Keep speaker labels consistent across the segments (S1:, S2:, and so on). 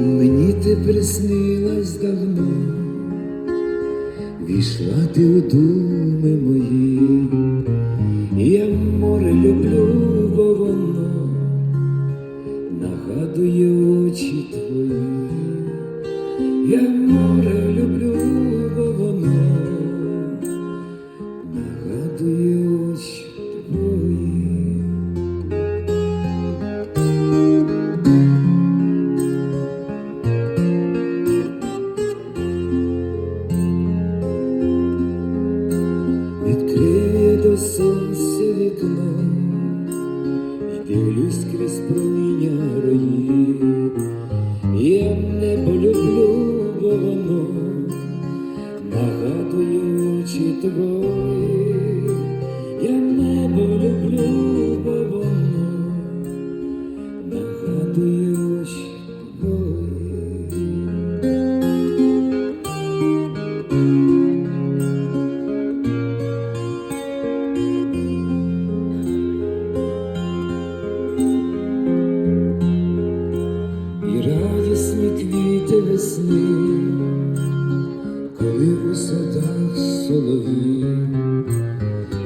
S1: Мені ти приснилась давно, війшла ти у думи мої, я море люблю, бо воно нагадує очі твої, я море Відкриє вікно, і дивлюсь крізь проміння рої. Я небо люблю, бо воно нагадує очі твої. Я небо люблю, бо воно нагадує Ясні квіти весни, коли у садах солові,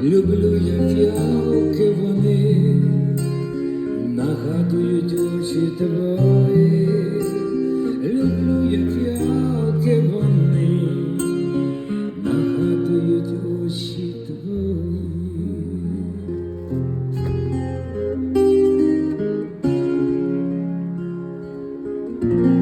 S1: люблю, я ялки вони, нагадують очі твої, люблю, як ялки вони, нагадують очі твої. thank you